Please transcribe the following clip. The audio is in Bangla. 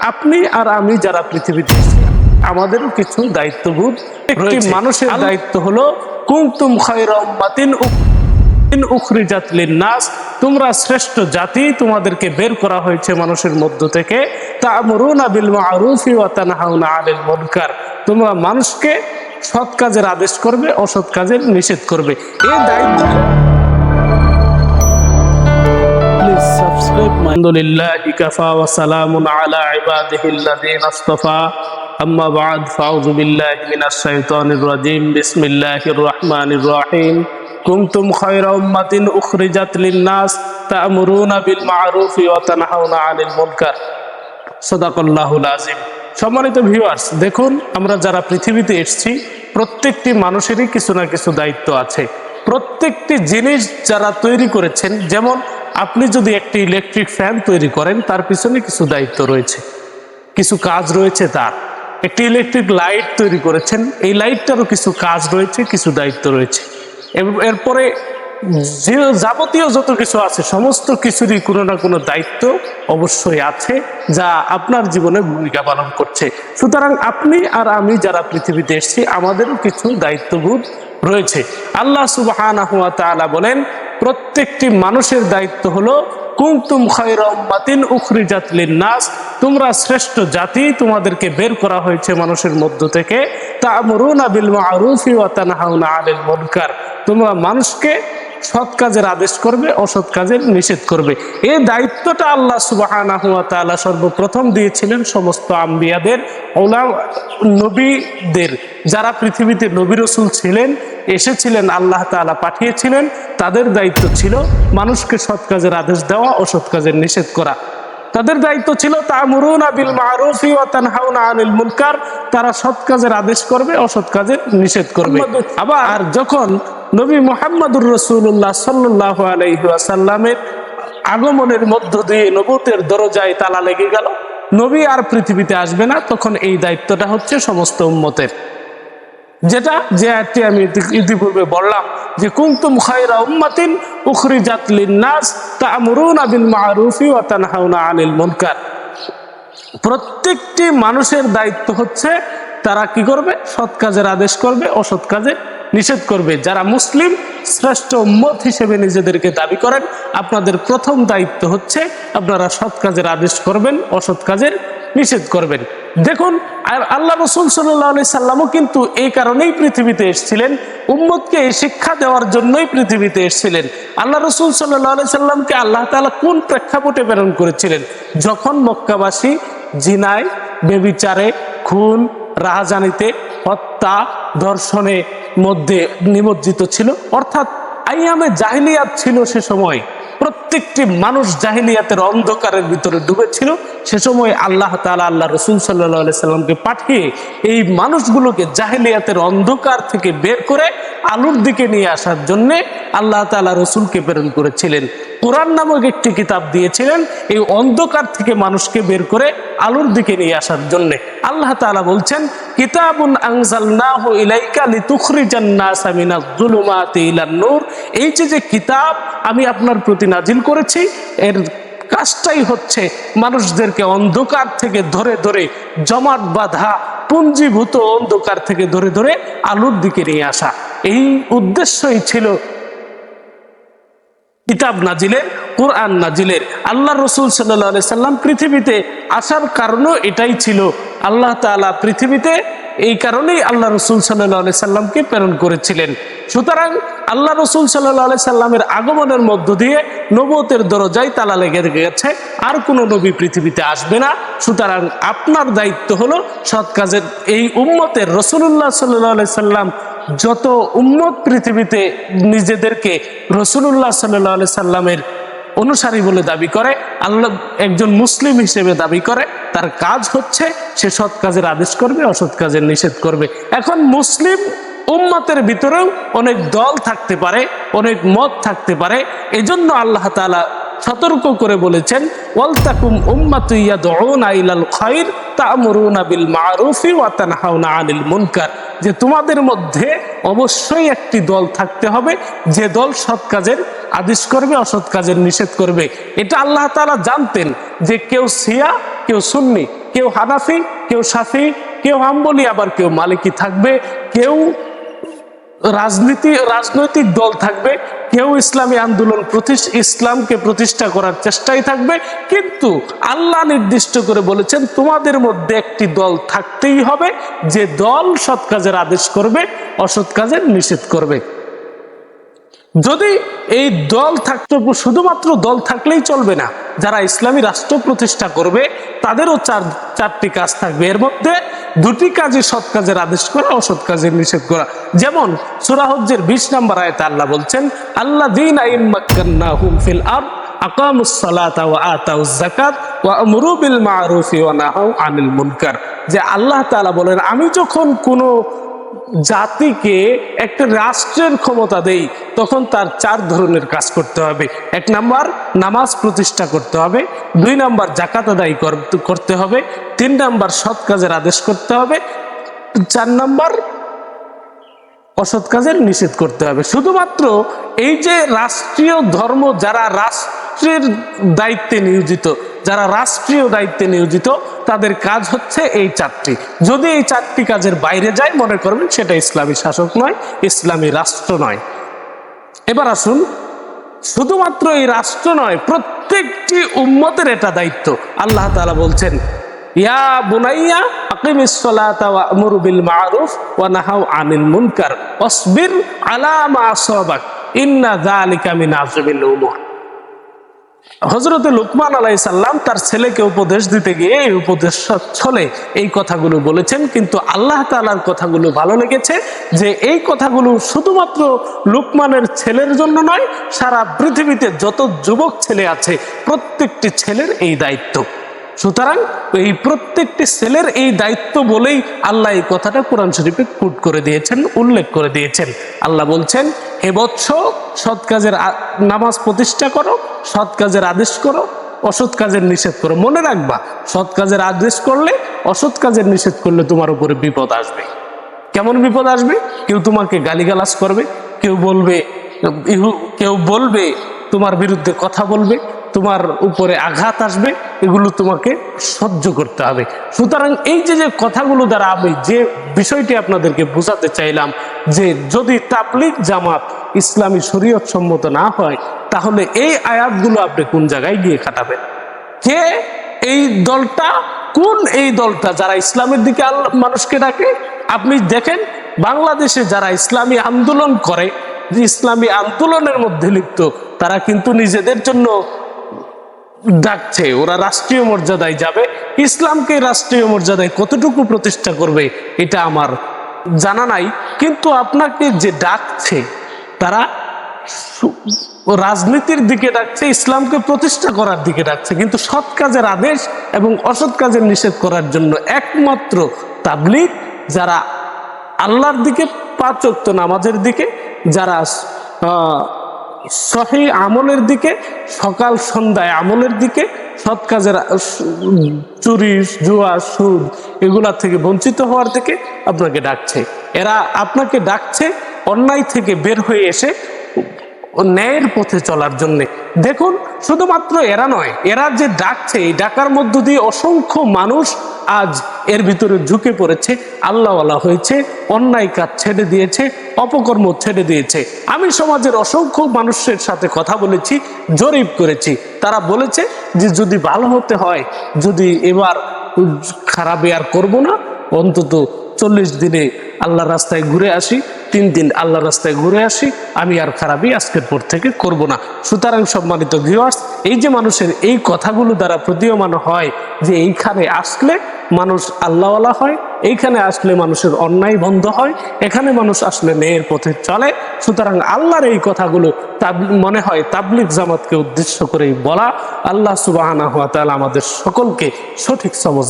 আপনি আর আমি যারা পৃথিবীতে আমাদেরও কিছু দায়িত্ববোধ। একটি। মানুষের দায়িত্ব হলো কুমতুম খায়রা উম্মাতিন উখ- ইন উখরিজাত লিন্নাস তোমরা শ্রেষ্ঠ জাতি তোমাদেরকে বের করা হয়েছে মানুষের মধ্য থেকে। তা'মুরুনা বিল মা'রুফি ওয়া তানহাউনা আনিল মুনকার। তোমরা মানুষকে সৎ কাজের আদেশ করবে অসৎ কাজের নিষেধ করবে। এই দায়িত্ব الحمد لله كفى وسلام على عباده الذين اصطفى أما بعد فأعوذ بالله من الشيطان الرجيم بسم الله الرحمن الرحيم كنتم خير أمة أخرجت للناس تأمرون بالمعروف وتنهون عن المنكر সদাকল্লাহুল আজিম সম্মানিত ভিউয়ার্স দেখুন আমরা যারা পৃথিবীতে এসেছি প্রত্যেকটি মানুষেরই কিছু না কিছু দায়িত্ব আছে প্রত্যেকটি জিনিস যারা তৈরি করেছেন যেমন আপনি যদি একটি ইলেকট্রিক ফ্যান তৈরি করেন, তার পিছনে কিছু দায়িত্ব রয়েছে। কিছু কাজ রয়েছে তার। একটি ইলেকট্রিক লাইট তৈরি করেছেন, এই লাইটটারও কিছু কাজ রয়েছে, কিছু দায়িত্ব রয়েছে। এরপরে যে যাবতীয় যত কিছু আছে, সমস্ত কিছুরই কোনো না কোনো দায়িত্ব অবশ্যই আছে, যা আপনার জীবনে ভূমিকা পালন করছে। সুতরাং আপনি আর আমি যারা পৃথিবীতে এসেছি, আমাদেরও কিছু দায়িত্ববোধ রয়েছে। আল্লাহ তাআলা বলেন প্রত্যেকটি মানুষের দায়িত্ব হলো কুমতুম খায়রা উখরি উখরিজাত লিন্নাস, তোমরা শ্রেষ্ঠ জাতি তোমাদেরকে বের করা হয়েছে মানুষের মধ্য থেকে, তা'মুরুনা বিল মা'রুফি ওয়া তানহাউনা আনিল মুনকার। তোমরা মানুষকে সৎ কাজের আদেশ করবে, অসৎ কাজের নিষেধ করবে। এই দায়িত্বটা আল্লাহ তাআলা সর্বপ্রথম দিয়েছিলেন সমস্ত আম্বিয়াদের ওলা নবীদের। যারা পৃথিবীতে নবী রসুল ছিলেন এসেছিলেন, আল্লাহ তাআলা পাঠিয়েছিলেন। তাদের দায়িত্ব ছিল মানুষকে সৎ কাজের আদেশ দেওয়া অসৎ কাজের নিষেধ করা। তাদের দায়িত্ব ছিল তারা সৎ কাজের আদেশ করবে, অসৎ কাজের নিষেধ করবে। আবার যখন নবী মোহাম্মদুর রাসূলুল্লাহ সাল্লাল্লাহু আলাইহি আগমনের মধ্য দিয়ে নবতের দরজায় তালা লেগে গেল, নবী আর পৃথিবীতে আসবে না, তখন এই দায়িত্বটা হচ্ছে সমস্ত উম্মতের। যেটা যে আয়াতটি আমি ইতিপূর্বে বললাম যে, কুনতুম খায়রা উম্মাতিন উখরিজাত লিন্নাস তা'মুরুনা বিল মা'রুফি ওয়া তানহাউনা আনিল মুনকার। প্রত্যেকটি মানুষের দায়িত্ব হচ্ছে তারা কি করবে? সৎ কাজের আদেশ করবে, অসৎ কাজে নিষেধ করবে। যারা মুসলিম, শ্রেষ্ঠ উম্মত হিসেবে নিজেদেরকে দাবি করেন, আপনাদের প্রথম দায়িত্ব হচ্ছে আপনারা সৎ কাজের আদেশ করবেন, অসৎ কাজের নিষেধ করবেন। দেখুন আর আল্লাহ রসুল সাল্লাহ সাল্লামও কিন্তু এই কারণেই পৃথিবীতে এসেছিলেন। উম্মতকে শিক্ষা দেওয়ার জন্যই পৃথিবীতে এসেছিলেন। আল্লাহ রসুল সাল্লাহ সাল্লামকে আল্লাহ তাআলা কোন প্রেক্ষাপটে প্রেরণ করেছিলেন? যখন মক্কাবাসী জিনায়, বেবিচারে, খুন, রাহাজানিতে, হত্যা ধর্ষণে মধ্যে নিমজ্জিত ছিল, অর্থাৎ আইয়ামে জাহিলিয়াত ছিল সে সময়। প্রত্যেকটি মানুষ জাহিলিয়াতের অন্ধকারের ভিতরে ডুবেছিল। সে সময় আল্লাহ তাআলা আল্লাহ রসুল সাল্লাহ সাল্লামকে পাঠিয়ে এই মানুষগুলোকে জাহিলিয়াতের অন্ধকার থেকে বের করে আলুর দিকে নিয়ে আসার জন্যে আল্লাহ তাআলা রসুলকে প্রেরণ করেছিলেন। কোরআন নামক একটি কিতাব দিয়েছিলেন, এই অন্ধকার থেকে মানুষকে বের করে আলোর দিকে নিয়ে আসার জন্যে। আল্লাহ তাআলা বলছেন কিতাবুন আনজালনাহু ইলাইকা লিতুখরিজান নাসা মিনাজ যুলুমাতি ইলান নূর। এই যে যে কিতাব আমি আপনার প্রতি নাজিল করেছি, এর কাজটাই হচ্ছে মানুষদেরকে অন্ধকার থেকে ধরে ধরে, জমাট বাঁধা, পুঞ্জীভূত অন্ধকার থেকে ধরে ধরে আলোর দিকে নিয়ে আসা। এই উদ্দেশ্যই ছিল কিতাব নাজিলের, কোরআন নাজিলের। আল্লাহ রসুল সাল্লাহ সাল্লাম পৃথিবীতে আসার কারণও এটাই ছিল আল্লাহ তাআলা পৃথিবীতে এই কারণেই আল্লাহ রসুল সাল্লাহ সাল্লামকে প্রেরণ করেছিলেন। সুতরাং আল্লাহ রসুল সাল্লাহ সাল্লামের আগমনের মধ্য দিয়ে নবতের দরজায় তালা লেগে গেছে, আর কোনো নবী পৃথিবীতে আসবে না। সুতরাং আপনার দায়িত্ব হলো সৎ কাজের। এই উম্মতের রসুল্লাহ সাল্লাহ সাল্লাম যত উম্মত পৃথিবীতে নিজেদেরকে রসুল্লাহ সাল্লাহ সাল্লামের অনুসারী বলে দাবি করে, আল্লাহ একজন মুসলিম হিসেবে দাবি করে, তার কাজ হচ্ছে সে সৎ কাজের আদেশ করবে, অসৎ কাজের নিষেধ করবে। এখন মুসলিম উম্মতের ভিতরেও অনেক দল থাকতে পারে, অনেক মত থাকতে পারে, এজন্য আল্লাহ তাআলা সতর্ক করে বলেছেন মা'রুফি মুনকার। যে তোমাদের মধ্যে অবশ্যই একটি দল থাকতে হবে, যে দল সৎ কাজের আদেশ করবে, অসৎ কাজের নিষেধ করবে। এটা আল্লাহ তাআলা জানতেন যে কেউ সিয়া কেউ সুন্নি, কেউ হানাফি, কেউ সাফি কেউ হাম্বলি, আবার কেউ মালিকি থাকবে, কেউ রাজনীতি, রাজনৈতিক দল থাকবে কেউ ইসলামী আন্দোলন ইসলামকে প্রতিষ্ঠা করার চেষ্টাই থাকবে। কিন্তু আল্লাহ নির্দিষ্ট করে বলেছেন, তোমাদের মধ্যে একটি দল থাকতেই হবে, যে দল সৎ কাজের আদেশ করবে, অসৎ কাজের নিষেধ করবে। যদি এই দল থাকতে, শুধুমাত্র দল থাকলেই চলবে না, যারা ইসলামী রাষ্ট্র প্রতিষ্ঠা করবে, তাদেরও চার, চারটি কাজ থাকবে। এর মধ্যে দুটি কাজে সৎ কাজের আদেশ করা, অসৎ কাজের নিষেধ করা। যেমন সুরাহজ্জের বিশ নম্বর আয়তে আল্লাহ বলছেন আল্লাহ দিন মুনকার। যে আল্লাহ বলেন, আমি যখন কোনো জাতিকে একটা রাষ্ট্রের ক্ষমতা দেই, তখন তার চার ধরনের কাজ করতে হবে। এক নাম্বার, নামাজ প্রতিষ্ঠা করতে হবে। দুই নাম্বার জাকাত আদায় করতে হবে। তিন নাম্বার, সৎ কাজের আদেশ করতে হবে। চার নাম্বার, অসৎ কাজের নিষেধ করতে হবে। শুধুমাত্র এই যে রাষ্ট্রীয় ধর্ম, যারা রাষ্ট্রের দায়িত্বে নিয়োজিত, যারা রাষ্ট্রীয় দায়িত্বে নিয়োজিত তাদের কাজ হচ্ছে এই চারটি। যদি এই চারটি কাজের বাইরে যায়, মনে করবেন সেটা ইসলামী শাসক নয়, ইসলামী রাষ্ট্র নয়। এবার আসুন, শুধুমাত্র এই রাষ্ট্র নয়, প্রত্যেকটি উম্মতের এটা দায়িত্ব। আল্লাহ তালা বলছেন, ইয়া বুনাইয়া আকিমিস সালাতা ওয়া আমুর বিল মারুফ ওয়া নাহাউ আনিল মুনকার। ওয়াসবির আলা মা আসাবাক। ইন্না যালিকা মিন আযমিল উমুর। হজরত লুকমান আলাই সাল্লাম তার ছেলেকে উপদেশ দিতে গিয়ে এই উপদেশ ছলে এই কথাগুলো বলেছেন। কিন্তু আল্লাহ তালার কথাগুলো ভালো লেগেছে যে এই কথাগুলো শুধুমাত্র লুকমানের ছেলের জন্য নয়, সারা পৃথিবীতে যত যুবক ছেলে আছে, প্রত্যেকটি ছেলের এই দায়িত্ব। সুতরাং এই প্রত্যেকটি ছেলের এই দায়িত্ব বলেই আল্লাহ এই কথাটা কোরআন শরীফে কুট করে দিয়েছেন, উল্লেখ করে দিয়েছেন। আল্লাহ বলছেন, হে বৎস, সৎ কাজের নামাজ প্রতিষ্ঠা করো, সৎ কাজের আদেশ করো, অসৎ কাজের নিষেধ করো। মনে রাখবা, সৎ কাজের আদেশ করলে অসৎ কাজের নিষেধ করলে তোমার উপরে বিপদ আসবে। কেমন বিপদ আসবে? কেউ তোমাকে গালিগালাজ করবে, কেউ বলবে কেউ বলবে, তোমার বিরুদ্ধে কথা বলবে তোমার উপরে আঘাত আসবে, এগুলো তোমাকে সহ্য করতে হবে। সুতরাং এই যে যে কথাগুলো দ্বারা আমি যে বিষয়টি আপনাদেরকে বোঝাতে চাইলাম, যে যদি তাবলিগ জামাত ইসলামী শরীয়ত সম্মত না হয়, তাহলে এই আয়াতগুলো আপনি কোন জায়গায় গিয়ে খাটাবেন? কে এই দলটা, কোন এই দলটা যারা ইসলামের দিকে আল্লাহ, মানুষকে ডাকে? আপনি দেখেন, বাংলাদেশে যারা ইসলামী আন্দোলন করে, যে ইসলামী আন্দোলনের মধ্যে লিপ্ত, তারা কিন্তু নিজেদের জন্য ডাকছে, ওরা রাষ্ট্রীয় মর্যাদায় যাবে। ইসলামকে রাষ্ট্রীয় মর্যাদায় কতটুকু প্রতিষ্ঠা করবে, এটা আমার জানা নাই। কিন্তু আপনাকে যে ডাকছে, তারা রাজনীতির দিকে ডাকছে, ইসলামকে প্রতিষ্ঠা করার দিকে ডাকছে। কিন্তু সৎ কাজের আদেশ এবং অসৎ কাজের নিষেধ করার জন্য একমাত্র তাবলিগ, যারা আল্লাহর দিকে পাচক্ত নামাজের দিকে, যারা সহি আমলের দিকে, সকাল সন্ধ্যায় আমলের দিকে, সৎ কাজের চুরি, জুয়া, সুদ এগুলা থেকে বঞ্চিত হওয়ার থেকে আপনাকে ডাকছে। এরা আপনাকে ডাকছে, অন্যায় থেকে বের হয়ে এসে ন্যায়ের পথে চলার জন্য। দেখুন, শুধুমাত্র এরা নয়, এরা যে ডাকছে, এই ডাকার মধ্য দিয়ে অসংখ্য মানুষ আজ এর ভিতরে ঝুঁকে পড়েছে, আল্লাহওয়ালা হয়েছে, অন্যায় কাজ ছেড়ে দিয়েছে, অপকর্ম ছেড়ে দিয়েছে। আমি সমাজের অসংখ্য মানুষের সাথে কথা বলেছি, জরিপ করেছি। তারা বলেছে যে যদি ভালো হতে হয়, যদি এবার খারাপ আর করব না, অন্তত চল্লিশ দিনে আল্লাহ রাস্তায় ঘুরে আসি, তিন দিন আল্লাহ রাস্তায় ঘুরে আসি, আমি আর খারাপই আজকের পর থেকে করব না। সুতরাং সম্মানিত ভিউয়ার্স এই যে মানুষের এই কথাগুলো দ্বারা প্রতীয়মান হয় যে এইখানে আসলে মানুষ আল্লাহওয়ালা হয়, এইখানে আসলে মানুষের অন্যায় বন্ধ হয়, এখানে মানুষ আসলে ন্যায়ের পথে চলে। সুতরাং আল্লাহর এই কথাগুলো মনে হয় তাবলিক জামাতকে উদ্দেশ্য করেই বলা। আল্লাহ সুবাহানা সুবাহ আমাদের সকলকে সঠিক সমজ